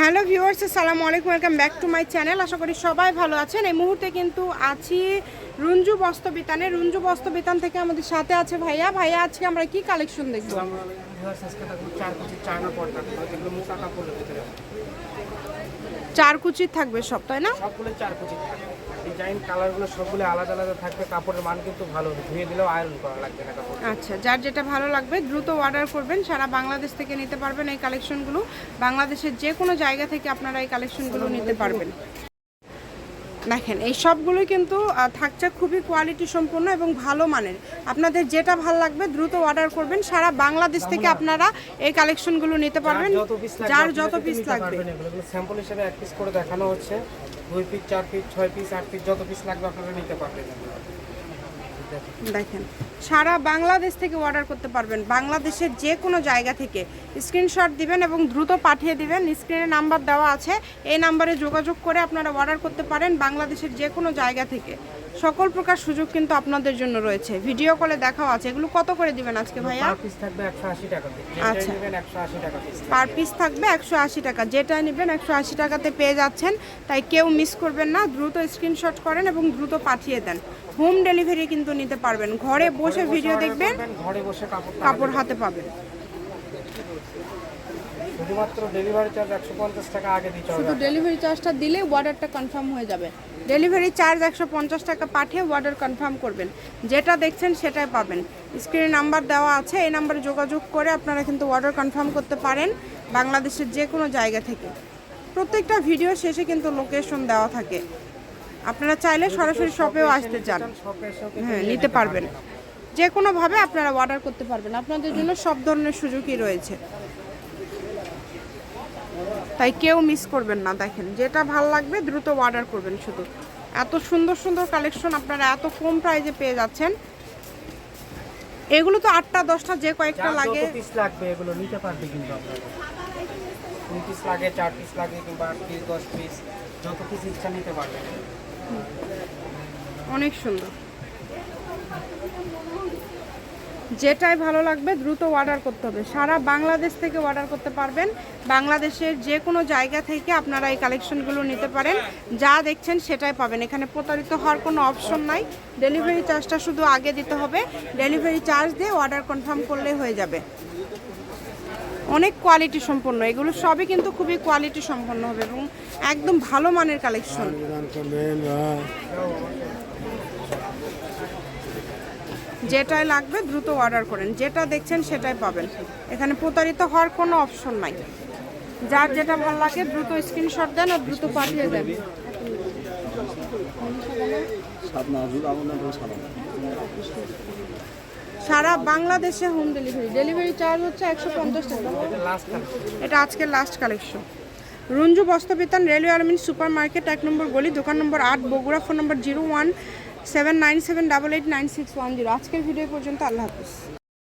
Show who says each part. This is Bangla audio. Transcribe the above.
Speaker 1: হ্যালো ভিউয়ার্স আসসালামু আলাইকুম welcome back to my channel. আশা করি সবাই ভালো আছেন। এই মুহূর্তে কিন্তু আছি রুঞ্জু বস্ত্রবিতানে। রুঞ্জু বস্ত্রবিতান থেকে আমাদের সাথে আছে ভাইয়া। ভাইয়া আজকে আমরা কি কালেকশন দেখব?
Speaker 2: ভিউয়ার্স আজকে দেখুন চার
Speaker 1: কুচির থাকবে সব তাই না?
Speaker 2: সবগুলো চার কোটি ডিজাইন, কালারগুলো সবগুলো আলাদা আলাদা থাকবে, কাপড়ের মান কিন্তু ভালো ধুয়ে দিলেও আয়রন করা লাগবে না কাপড়
Speaker 1: আচ্ছা যার যেটা ভালো লাগবে দ্রুত অর্ডার করবেন। সারা বাংলাদেশ থেকে নিতে পারবেন এই কালেকশনগুলো বাংলাদেশের যে কোনো জায়গা থেকে আপনারা এই কালেকশনগুলো নিতে পারবেন। দেখেন এই সবগুলোই কিন্তু থাকছে খুবই কোয়ালিটি সম্পন্ন এবং ভালো মানের। আপনাদের যেটা ভালো লাগবে দ্রুত অর্ডার করবেন। সারা বাংলাদেশ থেকে আপনারা এই কালেকশনগুলো নিতে পারবেন। যার যত পিস লাগবে।
Speaker 2: স্যাম্পল হিসেবে এক পিস করে দেখানো হচ্ছে। দুই পিস চার পিস ছয় পিস আট পিস যত পিস লাগবে আপনারা নিতে পারবেন।
Speaker 1: দেখেন, সারা বাংলাদেশ থেকে অর্ডার করতে পারবেন। বাংলাদেশের যে কোনো জায়গা থেকে স্ক্রিনশট দিবেন এবং দ্রুত পাঠিয়ে দিবেন। স্ক্রিনে নাম্বার দেওয়া আছে। এই নাম্বারে যোগাযোগ করে আপনারা অর্ডার করতে পারেন বাংলাদেশের যে কোনো জায়গা থেকে। সকল প্রকার সুযোগ কিন্তু আপনাদের জন্য রয়েছে। ভিডিও কলে দেখাও আছে। এগুলো কত করে দিবেন আজকে ভাইয়া?
Speaker 2: পার পিস থাকবে একশো আশি টাকা
Speaker 1: আচ্ছা।
Speaker 2: যেটাই নেবেন একশো আশি টাকা পিস
Speaker 1: পার পিস থাকবে একশো আশি টাকা। যেটা নেবেন একশো আশি টাকাতে পেয়ে যাচ্ছেন। তাই কেউ মিস করবেন না। দ্রুত স্ক্রিনশট করেন এবং দ্রুত পাঠিয়ে দেন। হোম ডেলিভারি কিন্তু নিতে পারবেন। ঘরে বসে ভিডিও দেখবেন
Speaker 2: ঘরে বসে কাপড়
Speaker 1: কাপড় হাতে পাবেন।
Speaker 2: শুধুমাত্র ডেলিভারি চার্জ একশো পঞ্চাশ টাকা আগে দিতে হবে
Speaker 1: শুধু ডেলিভারি চার্জটা দিলে অর্ডারটা কনফার্ম হয়ে যাবে। ডেলিভারি চার্জ একশো পঞ্চাশ টাকা পাঠিয়ে অর্ডার কনফার্ম করবেন। যেটা দেখছেন সেটাই পাবেন। স্ক্রিনে নাম্বার দেওয়া আছে এই নাম্বারে যোগাযোগ করে আপনারা কিন্তু অর্ডার কনফার্ম করতে পারেন বাংলাদেশের যে কোনো জায়গা থেকে। প্রত্যেকটা ভিডিও শেষে কিন্তু লোকেশন দেওয়া থাকে। আপনারা চাইলে সরাসরি শপেও আসতে চান। হ্যাঁ নিতে পারবেন। যে কোনোভাবে আপনারা অর্ডার করতে পারবেন। আপনাদের জন্য সব ধরনের সুযোগই রয়েছে। তাই কেউ মিস করবেন না দেখেন। যেটা ভালো লাগবে দ্রুত অর্ডার করবেন শুধু। এত সুন্দর সুন্দর কালেকশন আপনারা এত কম প্রাইজে পেয়ে যাচ্ছেন। এগুলো তো আটটা দশটা যে কয়েকটা লাগে।
Speaker 2: পিস লাগবে এগুলো নিতে পারবে কিন্তু তিন পিস লাগে চার পিস লাগে কিংবা আট পিস দশ পিস যত পিস ইচ্ছা নিতে পারবেন।
Speaker 1: অনেক সুন্দর। যেটাই ভালো লাগবে দ্রুত অর্ডার করতে হবে। সারা বাংলাদেশ থেকে অর্ডার করতে পারবেন। বাংলাদেশের যে কোনো জায়গা থেকে আপনারা এই কালেকশনগুলো নিতে পারেন। যা দেখছেন সেটাই পাবেন। এখানে প্রতারিত হওয়ার কোনো অপশন নাই। ডেলিভারি চার্জটা শুধু আগে দিতে হবে। ডেলিভারি চার্জ দিয়ে অর্ডার কনফার্ম করলেই হয়ে যাবে। অনেক কোয়ালিটি সম্পন্ন। এগুলো সবই কিন্তু খুবই কোয়ালিটি সম্পন্ন হবে এবং একদম ভালো মানের কালেকশন যেটাই লাগবে দ্রুত অর্ডার করেন। যেটা দেখছেন সেটাই পাবেন। এখানে প্রতারিত হওয়ার কোনো অপশন নাই। যার যেটা ভালো লাগে দ্রুত স্ক্রিনশট দেন আর দ্রুত পাঠিয়ে দেন। সারা বাংলাদেশে হোম ডেলিভারি ডেলিভারি চার্জ হচ্ছে একশো পঞ্চাশ টাকা। এটা আজকের last collection Ranju Bastrabitan railway Armin super market এক নম্বর গলি, দোকান নম্বর আট, Bogura phone number zero one seven nine seven double eight nine six one zero আজকের ভিডিও পর্যন্ত আল্লাহ হাফিজ।